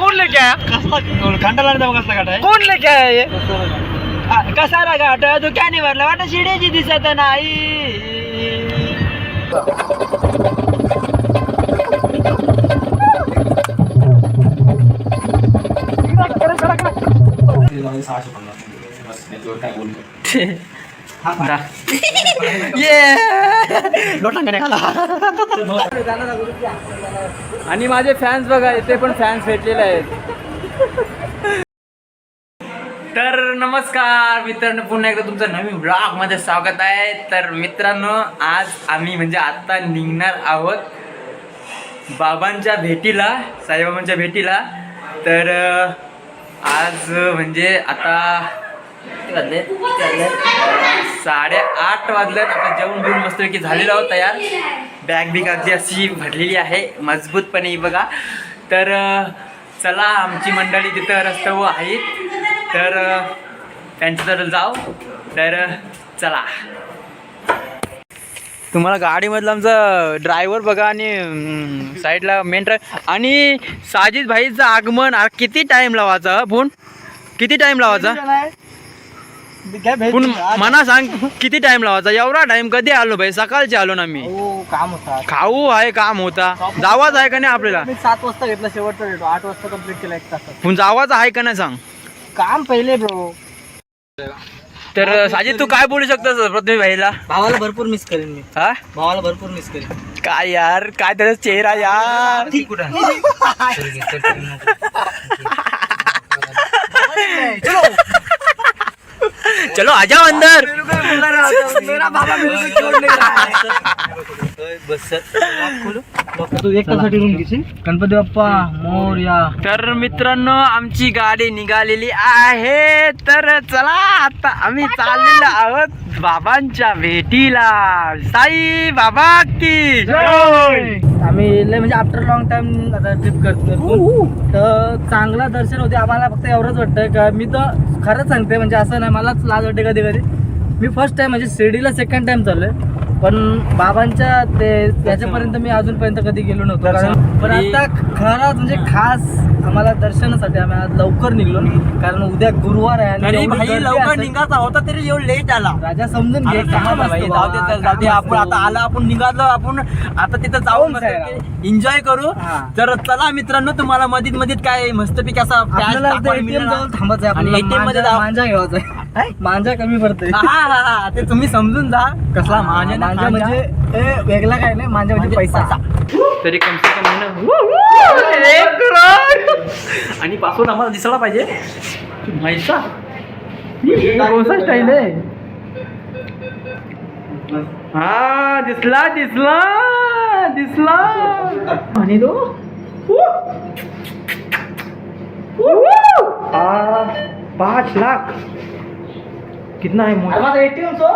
कोण लेके आया? खंडाला जाऊ कसला गाठ आहे. कोण लेके आया ये? कसाला गाठ तू काय नाही भरला? वाटत शिड्याची दिसत नाही. ये. लोटांगणे खाला आणि माझे फॅन्स बघा इथे पण फॅन्स भेटलेले आहेत. तर नमस्कार मित्रांनो पुन्हा एकदा तुमचं नवीन ब्लॉगमध्ये स्वागत आहे. तर मित्रांनो आज आम्ही म्हणजे आता निघणार आहोत बाबांच्या भेटीला साईबाबांच्या भेटीला. तर आज म्हणजे आता वाजले? किती वाजले? साडेआठ वाजल्यात आता जेवण बिवून मस्तपैकी झालेलो आहोत तयार. बॅग बिग अगदी अशी भरलेली आहे. मजबूतपणे बघा. तर चला आमची मंडळी तिथं रस्त्यावर आहेत तर अं, त्यांच्याजवळ जाऊ. तर चला. तुम्हाला गाडीमधलं आमचं ड्रायव्हर बघा आणि साईडला मेन ड्रायव्हर आणि साजिद भाईचं आगमन. किती टाइम लावायचा फोन? किती टाइम लावायचा? पण मना सांग किती टाइम लावायचा? एवढा टाइम कधी आलो भाई? सकाळचे आलो ना मी. हो काम होता खाऊ आहे काम होता. जावाच आहे का नाही आपल्याला? मी सात वाजता घेतला शेवटचा डेट आठ वाजता कंप्लीट केला एक तासात. पण जावाच आहे का नाही सांग. काम पहिले ब्रो तर साजिद तू काय बोलू शकतोस प्रथमेश भाईला? भावाला भरपूर मिस करेन मी. हा? भावाला भरपूर मिस करेन. काय यार? काय त्याचा चेहरा यार? चलो. आजा अंदर। मेरा बाबा मेरे को छोड़ नहीं रहा तू एक तासाठी रूम घेशील गणपती बाप्पा मोरया तर मित्रांनो आमची गाडी निघालेली आहे. तर चला आता आम्ही चाललेलो आहोत बाबांच्या भेटीला. साई बाबा की जय. आम्ही लय म्हणजे आफ्टर लॉंग टाइम आता ट्रिप करतो तर चांगला दर्शन होते. आम्हाला फक्त एवढंच वाटतं का मी तर खरंच सांगते. म्हणजे असं नाही मलाच लाज वाटते कधी कधी मी फर्स्ट टाइम म्हणजे शिर्डीला सेकंड टाइम चाललोय पण बाबांच्या ते त्याच्यापर्यंत मी अजूनपर्यंत कधी गेलो नव्हतो कारण पण आता खरंच म्हणजे खास आम्हाला दर्शनासाठी आम्ही आज लवकर निघलो कारण उद्या गुरुवार आहे आणि एवढी गर्दी असेल. निघाचा होता तरी एवढं लेट आला राजा समजून घे काम जाऊ दे असतं भाई, जाऊ काम आपण असतं. आता आला आपण निघालो आपण आता तिथं जाऊ जाऊन. एन्जॉय करू हा. तर चला मित्रांनो तुम्हाला मधीत मधीत काय मस्तपैकी असा आपल्याला. जवळ थांबायचं आहे आणि आपल्याला ATM मध्ये मांजा- जाऊ. मांजा घ्यायचा आहे मांजा कमी हा, हा, हा, ते तुम्ही समजून जा. कसला माझ्या मांजा म्हणजे ए, वेगळा काय नाही मांजा म्हणजे पैसा. तरी कम से कम आहे ना. आणि पासवर्ड आम्हाला दिसला पाहिजे. माहिती स्टाईल आहे. हा दिसला दिसला दिसला. आणि तो? पाच लाख. कितना है मोठा माझा एटीएम सो?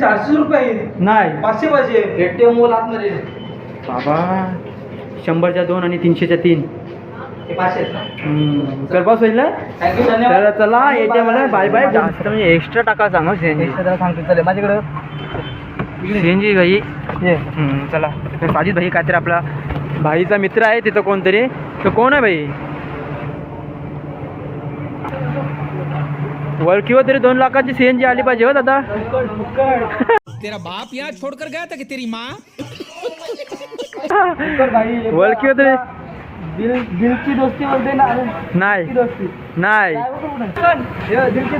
चारशे रुपये नाही. पाचशे पाचशे. एटीएम मोल आतमध्ये बाबा शंभरच्या दोन आणि तीनशेच्या तीन. हे पाचशे करपास होईल ना? थँक्यू तर धन्यवाद. चला येते मला बाय बाय जास्त म्हणजे एक्स्ट्रा टाका सांगा सीएनजी एक्स्ट्रा त्याला सांगतो चले माझ्याकडे. सीएनजी भाई. ये. हम्म, चला. तर साजिद भाई काहीतरी आपला भाईचा मित्र आहे तिथं कोणतरी. तो कोण आहे भाई? वळखीवर तरी दोन लाखाची सीएनजी आली पाहिजे हो दादा. तरी दिल दिल की दोस्ती बोलते ना अरे, नाही. की दोस्ती. नाही. काय बोलतो पुढे? ये, दिल की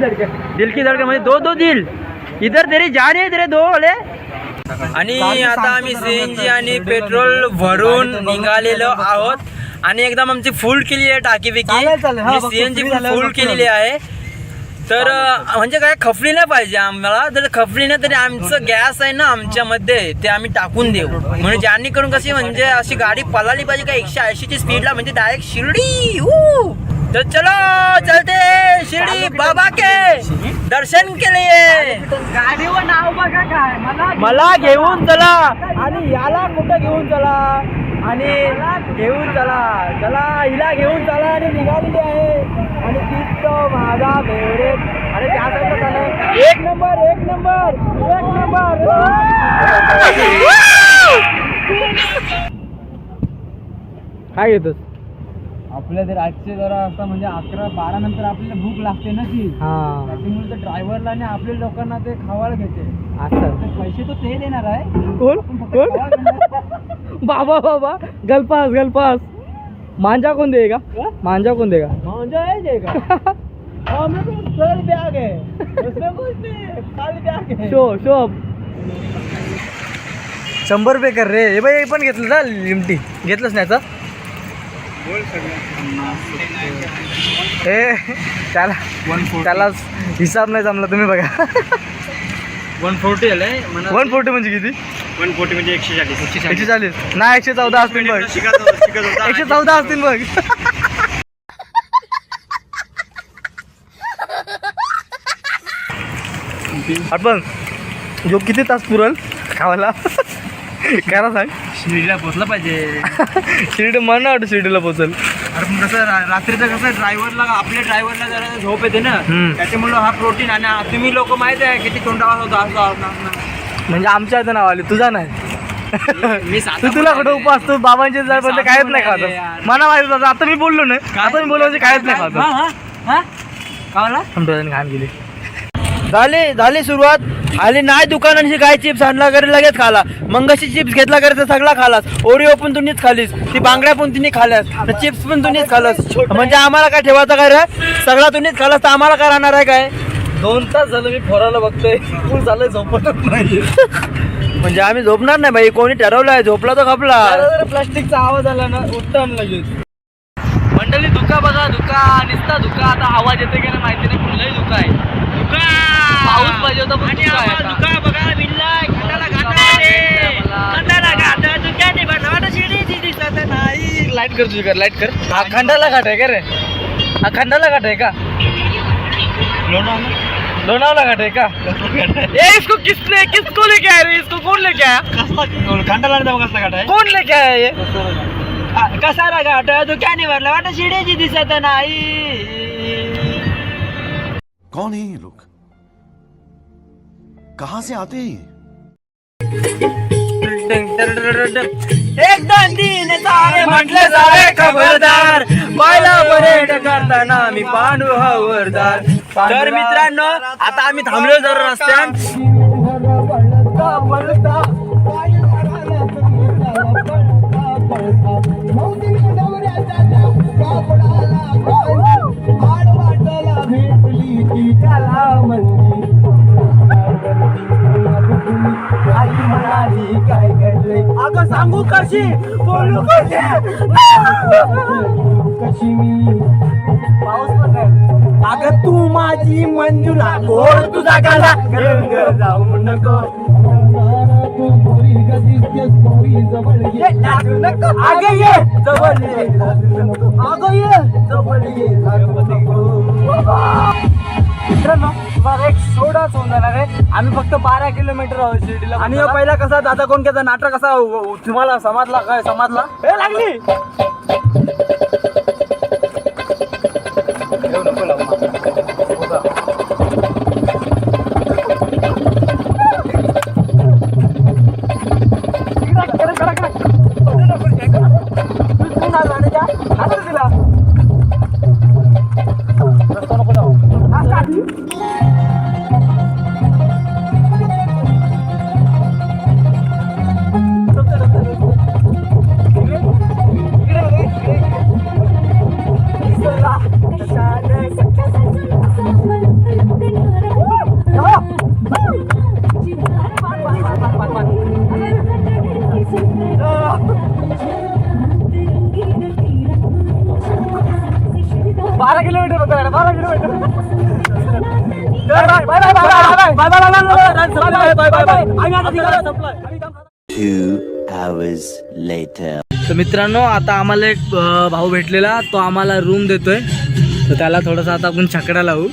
दिल की धडकन म्हणजे दो दो दिल. इधर तेरी जान तेरे दो वाले आणि आता आम्ही सीएनजी आणि पेट्रोल भरून निघालेलो आहोत. आणि एकदम आमची फुल केलेली आहे टाकी. हा, बघतो. सीएनजी फुल केलेली आहे. तर म्हणजे काय खपली नाही पाहिजे आम्हाला. जर खपली नाही तरी आमचं गॅस आहे ना आमच्यामध्ये ते आम्ही टाकून देऊ. म्हणजे ज्यांनी करून कशी म्हणजे अशी गाडी पळाली पाहिजे का एकशे ऐंशीची स्पीडला म्हणजे डायरेक्ट शिर्डी ऊ! तर चलो चलते शिर्डी बाबा के दर्शन के लिए नाव बघा काय मला मला घेऊन चला. आणि याला कुठं घेऊन चला? आणि घेऊन चला. चला हिला घेऊन चला आणि निघालेली आहे. आणि तीच तो माझा फेवरेट आणि त्या साईडला झालं एक नंबर एक नंबर एक नंबर. काय घेतोस? आपल्या ते रातचे जरा असं म्हणजे अकरा बारा नंतर आपल्याला भूक लागते ना ती. हा. त्याच्यामुळे ते ड्रायव्हरला आणि आपल्या लोकांना ते खावायला घेते. असं. ते पैसे तर ते देणार आहे. कोण? आपण फक्त कोण? खावायला देणार. बाबा बाबा. गलपास गलपास मांजा कोण देगा? मांजा कोण देगा? मांजा है जाएगा हाँ मेरे को सर बैग है उसमें कुछ नहीं है, खाली बैग है शो शो शंभर रुपये कर रे हे। बाई पण घेतलं ना लिमटी? घेतलंच नाही आता ए त्याला त्याला हिसाब नाही जमला तुम्ही बघा. वन फोर्टी आलंय वन फोर्टी म्हणजे किती? वन फोर्टी म्हणजे एकशे चाळीस. एकशे चाळीस. नाही एकशे चौदा असतील बघ. एकशे चौदा असतील बघ. आपण जो किती तास पुरल खावायला? काय ना सांग. शिर्डीला पोचला पाहिजे. शिर्डी मला वाटतं शिर्डीला पोचल अरे पण कसं रा- रात्रीचं कसं ड्रायव्हरला आपल्या ड्रायव्हरला जरा झोप येते ना. हम्म. त्याच्यामुळं हा प्रोटीन आणि हा- तुम्ही लोक माहीत आहे किती तोंडावा होता असं म्हणजे आमच्या इथं नाव आले तुझा नाही. मी तू तुला कुठं. उपास तू बाबांचे पण कायच पण नाही खात. मला माहिती होतं आता मी बोललो ना आता मी बोललो म्हणजे कायच नाही हा, खात हा, हा? कावला? आमच्या घाण गेली झाली झाली सुरुवात. आली नाही दुकानांशी काय चिप्स आणला करे लगेच खाला. मंगाशी चिप्स घेतला करे तर सगळा खालास. ओरिओ पण तुम्हीच खालीस. ती बांगड्या पण तुम्ही खाल्यास. चिप्स पण तुम्हीच खालास. म्हणजे आम्हाला काय ठेवायचं काय रे? सगळा तुम्हीच खालास तर आम्हाला काय राहणार आहे काय? दोन तास झालं मी फोराला बघतोय. फुल झालंय झोपतच नाही म्हणजे आम्ही झोपणार नाही भाई कोणी ठरवलंय झोपला तर खपला. प्लास्टिकचा आवाज आला ना उठतान लगेच. मंडळी धुका बघा धुका निसता धुका आता आवाज येते की नाही माहिती नाही पण लय धुका आहे. पाऊस पाहिजे होता पण धुका आहे आता. लाइट कर तुझी कर लाइट कर. हा खंडाला घाट आहे का रे? हा खंडाला घाट आहे का? लोणावला घाट आहे का ए इसको किसने किसको लेके आया रे? इसको कौन लेके आया? खंडाला कसला काटाय कौन लेके आया ये? कसारा घाट तू काय नाही भरला वाटत शिड्याची दिसत नाही कौन है ये लोग? कहाँ से आते हैं ये? एक दोन तीन सारे म्हटले सारे खबरदार पाहिला परेड करताना मी पांडू हवरदार। तर मित्रांनो आता आम्ही थांबलो जर रस्त्यात. अगं सांगू कशी? बोलू कशी? पाऊस अगं तू माझी मंजुला गोड तुझा गाला रंग जाऊ नको. ये, लागू नको. अगं ये जवळ ये. अगं ये जवळ ये. लागू नको. मित्रांनो तुम्हाला एक सोडाच होऊन जाणार आहे. आम्ही फक्त बारा किलोमीटर आहोत शिर्डीला. आणि पहिला कसा दादा कोण केचा नाटक कसा तुम्हाला समाजला काय समाजला? लागली! मित्रांनो आता आम्हाला एक भाऊ भेटलेला. तो आम्हाला रूम देतोय. तर त्याला थोडासा आता आपण छकडा लावू.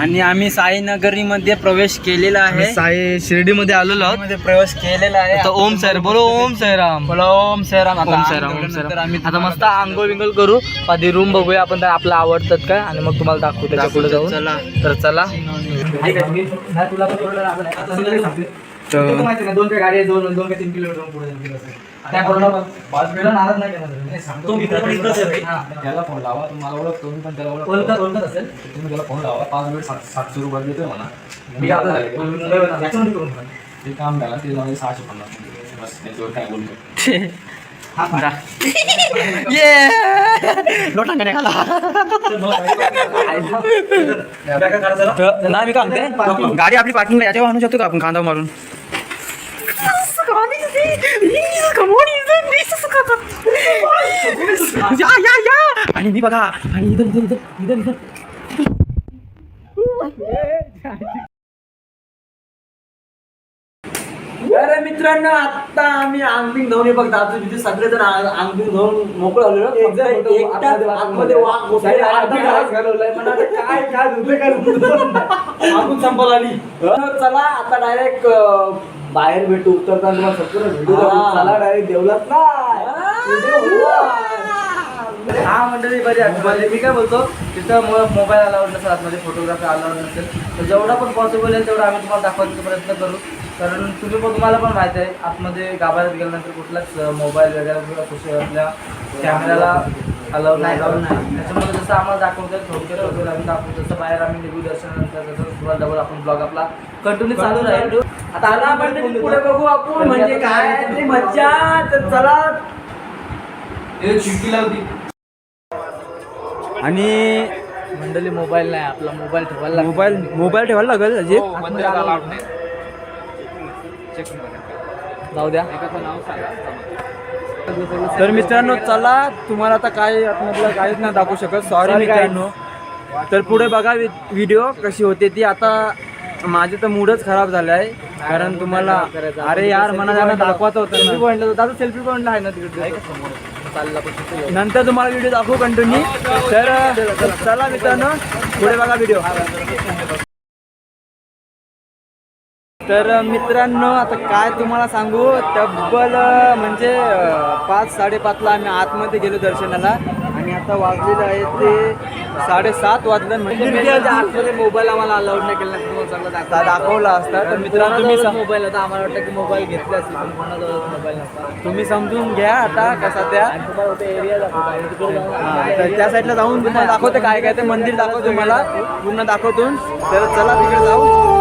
आणि आम्ही साईनगरी मध्ये प्रवेश केलेला आहे. साई शिर्डीमध्ये आलेलो आहोत. मध्ये प्रवेश केलेला आहे. आता ओम सर बोलो ओम साईराम बोला ओम साईराम आता ओम साईराम ओम आम्ही आता मस्त आंघोळ बिंगोळ करू. आधी रूम बघूया आपण त्या आपल्या आवडतात काय? आणि मग तुम्हाला दाखवू त्याच्या पुढे जाऊन. चला. तर चला. दोन काय गाडी आहे दोन दोन काय तीन किलोमीटर पुढे त्या कोरोना पाच वेळा नाराज नाही केला तो मित्र पण इथंच आहे रे. त्याला फोन लावा तुम्हाला ओळखतो मी पण त्याला ओळखतो ओळखत ओळखत असेल. तुम्ही त्याला फोन लावा. पाच वेळ सात सातशे रुपये देतोय म्हणा. मी आता झाले. मुंबईवर आलो. याच्यामध्ये करून बघा. ते काम त्याला ते लावले सहाशे पन्नास बस त्याच्यावर काय बोलतो नाही. मी काय म्हणते? गाडी आपली पार्किंगला याच्यावर आणू शकतो का आपण? कांदा मारून? या या या आणि मी बघा आणि इथं इथं इथं इथं इथं अरे मित्रांनो आता आम्ही आंगबिंग धावून बघ दादू तिथे सगळे जण आंगबिंग धावून मोकळं झालेलो आतमध्ये वाघ घुसलेला काय काय काय संपल आली चला आता डायरेक्ट बाहेर भेटू उतरताना तुम्हाला सगळं व्हिडिओ चला डायरेक्ट देवलात हा. मंडळी बरी आठवली मी काय बोलतो तिथं मोबाईल अलाउड नसेल आतमध्ये फोटोग्राफी अलाउड नसेल. तर जेवढा पण पॉसिबल आहे तेवढा आम्ही तुम्हाला दाखवायचा प्रयत्न करू. कारण तुम्ही पण तुम्हाला पण माहिती आहे आतमध्ये गाभाऱ्यात गेल्यानंतर कुठलाच मोबाईल वगैरे किंवा कुठे आपल्या कॅमेऱ्याला अलाउड नाही. त्याच्यामुळे जसं आम्हाला दाखवतं थोडक्यात वगैरे आम्ही दाखवतो तसं बाहेर आम्ही निघू दर्शनानंतर तसं तुम्हाला डबल आपण ब्लॉग आपला कंटिन्यू चालू राहील. आता चला आपण पुढे बघू आपण. म्हणजे काय? ते मज्जा. तर चला. आणि मंडळी मोबाईल नाही आपला मोबाईल ठेवायला. मोबाईल मोबाईल ठेवायला लागेल अजय नाही. जाऊ द्या. तर मित्रांनो चला तुम्हाला आता काय आतमधलं काहीच नाही दाखवू शकत. सॉरी मित्रांनो. तर पुढे बघा व्हिडिओ कशी होते ती. आता माझे तर मूडच खराब झालं आहे कारण तुम्हाला अरे यार मला त्यांना दाखवायचं होतं. पॉईंटला दादा सेल्फी पॉईंटला आहे ना तिकडे. नंतर तुम्हाला व्हिडिओ दाखवू कंटिन्यू तर चला मित्रांनो. पुढे बघा व्हिडिओ तर मित्रांनो आता काय तुम्हाला सांगू? तब्बल म्हणजे पाच साडेपाचला आम्ही आतमध्ये गेलो दर्शनाला. आणि आता वाजलेलं आहे ते साडेसात वाजलं. म्हणजे म्हणजे आतमध्ये मोबाईल आम्हाला अलाउड नाही केला. तुम्हाला दाखवला. असता. तर मित्रांनो तुम्ही मोबाईल होता? आम्हाला वाटतं की मोबाईल घेतला असेल पण कोणाजवळ मोबाईल नसता तुम्ही समजून घ्या आता कसा त्या एरिया दाखवतो. तर त्या साईडला जाऊन तुम्हाला दाखवते काय काय ते. मंदिर दाखवतो तुम्हाला. पूर्ण दाखवतून. तर चला तिकडे जाऊ.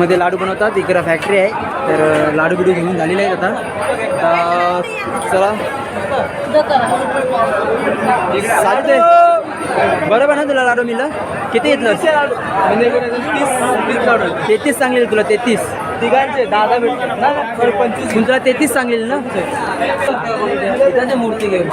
आतमध्ये लाडू बनवतात. इकडं फॅक्टरी आहे. तर लाडू बिडू घेऊन झालेले आहेत आता. चला. चालते बरोबर ना तुला लाडू मिळलं? किती घेतलं तेहतीस सांगेल तुला तेहतीस. तिघांचे दादा भेट पंचवीस. तुला तेहतीस सांगेल ना? मूर्ती घेऊन.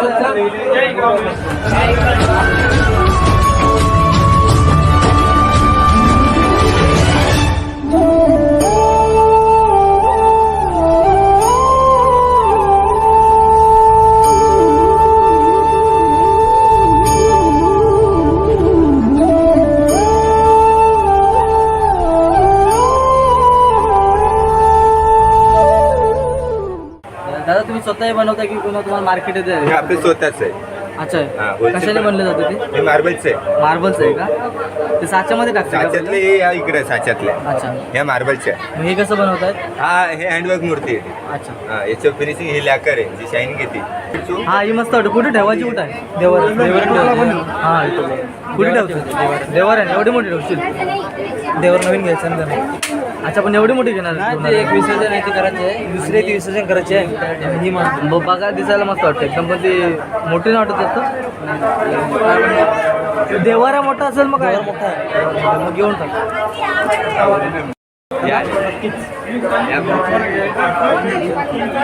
स्वतः बनवता की कोणा तुम्हाला मार्केट हे येते आपले स्वतःच आहे. अच्छा. हा, wholesale कशाने बनले जाते ते? हे मार्बलच आहे. मार्बल्स आहे का? ते साच्यामध्ये टाकतात का साच्यातले पहिलं? हे या इकडे साच्यातले. अच्छा. हे मार्बलचे आहे. मग हे कसं बनवतात हा हे हँडवर्क मूर्ती आहे. अच्छा. हा याचं फिनिशिंग ही लॅकर आहे जी शाईन घेते. हा ही मस्त वाटतं. कुठे ठेवायची कुठं आहे? देवर देवर हा इथं. कुठे ठेवतो देवर आहे एवढी मोठी ठेवशील? देवर नवीन घ्यायचं ना त्याला. अच्छा पण एवढी मोठी घेणार ते एक विसर्जन आहे ते करायचे आहे. दुसरे एक विसर्जन करायचे आहे. ही मस्त. बघा दिसायला मस्त वाटतं. एकदम पण ती मोठी नाही वाटत जास्त. देवारा मोठा असेल मग काय? मग घेऊन टाक.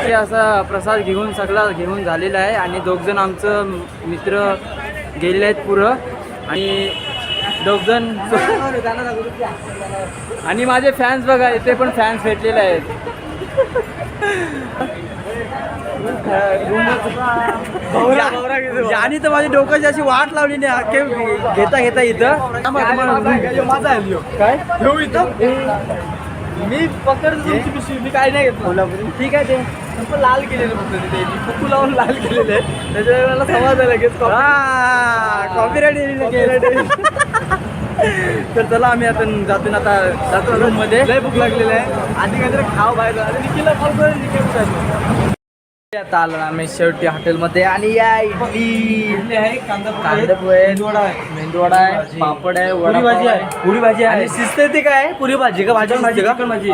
हे असा प्रसाद घेऊन सगळा घेऊन झालेला आहे आणि दोघजण आमचं मित्र गेलेले आहेत पुरं. आणि दोघजण. आणि माझे फॅन्स बघा इथे पण फॅन्स भेटलेले आहेत. यानी तर माझी डोक्याची अशी वाट लावली नाही घेता घेता इथं. माझा आहे काय? इथं. मी पकडतो तुमची पिशवी मी काय नाही घेतलं. ठीक आहे ते. लाल केलेलं फक्त तिथे. कुकू लावून लाल केलेलं. त्याच्यामुळे मला समज आहे लगेच कॉपीराईट तर चला आम्ही आता जातो ना आता जातो रूममध्ये लय भूक लागलेली आहे. आधी काहीतरी खाव बाहेर. आणि निखिलला कॉल करून निखिल आता आलो आम्ही शेवटी हॉटेलमध्ये आणि या इडली. आहे कांदा मेंदूवडा आहे. मेंदूवडा आहे पापड आहे वडा भाजी आहे. पुरी भाजी आहे. शिजते ती काय? पुरी भाजी का भाजी भाजी. का भाजी.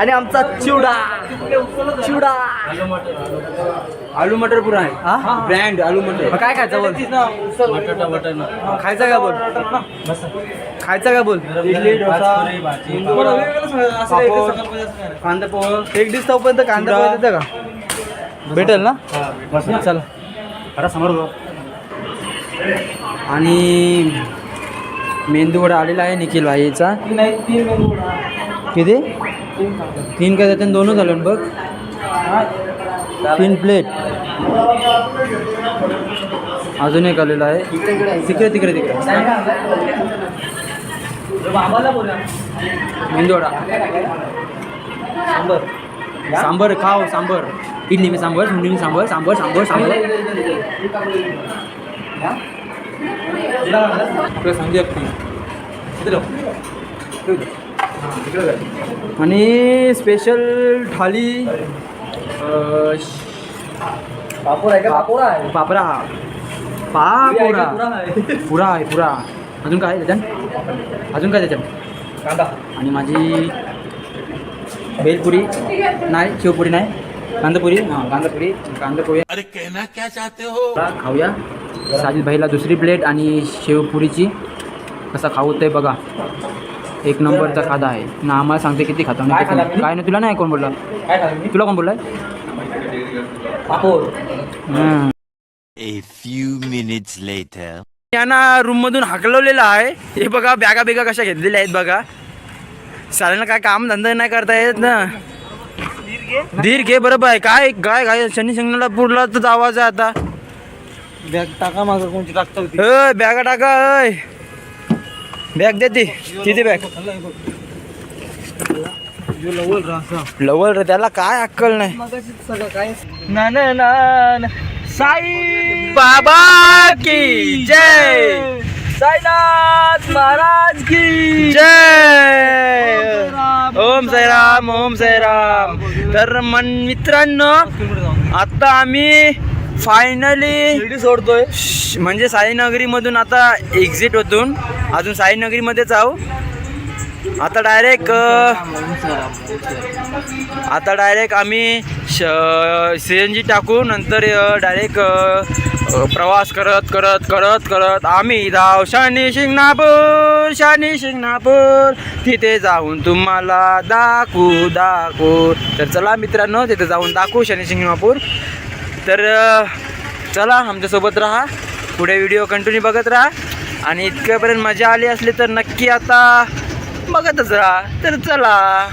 आणि आमचा चिवडा. चिवडा. आलू मटर पुरा आहे. ब्रँड आलू मटर. काय खायचं बोल? खायचं का बोल? खायचं का बोल? इडली डोसा. पापड, कांदा पोहे. एक डिश तोपर्यंत कांदा पोहे देतं का? भेटेल ना? चला. आणि मेंदू वडा आलेला आहे निखिल भाईचा किती? तीन काय त्याच्यात दोनच झालं बघ. तीन प्लेट अजून एक आलेलं आहे. तिकडे तिकडे तिकडे. मेंदोडा. सांबर. सांबर खाओ सांबर. इडली मी सांबर सुंडी सांबर सांबर सांबर सांबर. तुला सांगते अगदी आणि स्पेशल थाली अं, पापड आहे का? पापड आहे. पापरा. पापोरा. पुरा आहे. पुरा अजून काय आहे त्याच्यात? अजून काय त्याच्यात? कांदा. आणि माझी भेलपुरी. नाही शेवपुरी नाही. कांदापुरी. हां कांदापुरी. कांदापोळी अरे कहना क्या चाहते हो? खाऊया. साजिद भाईला दुसरी प्लेट आणि शेवपुरीची. कसा खाऊ ते बघा. एक नंबरचा खादा आहे. ना आम्हाला सांगते किती खाता काय नाही. तुला नाही कोण बोलला? तुला कोण later. यांना रूम मधून हाकलवलेलं आहे. हे बघा बॅगा बिगा कशा घेतलेल्या आहेत बघा. साऱ्यांना काय काम धंदा नाही करता येत ना? धीर घे बरोबर आहे. काय काय काय? शनी शिंगणापूरला तर आवाज आहे आता. बॅग टाका मागं कोणती टाकता बॅगा टाका बॅग दे ती किती बॅग लवल रे त्याला काय अक्कल नाही. साई बाबा की जय. साईनाथ महाराज की जय. ओम साईराम ओम साईराम. तर मन मित्रांनो आता आम्ही फायनली सोडतोय. म्हणजे साईनगरीमधून आता एक्झिट होतून अजून साईनगरीमध्येच आहो. आता डायरेक्ट आता डायरेक्ट आम्ही सी एन जी टाकू नंतर डायरेक्ट प्रवास करत करत करत करत आम्ही जाऊ शनी शिंगणापूर शनी शिंगणापूर. तिथे जाऊन तुम्हाला दाखवू दाखवू. तर चला मित्रांनो तिथे जाऊन दाखवू शनी शिंगणापूर. तर चला आमच्यासोबत राहा. पुढे व्हिडिओ कंटिन्यू बघत राहा. आणि इतक्यापर्यंत मजा आली असली तर नक्की आता बघतच राहा. तर चला.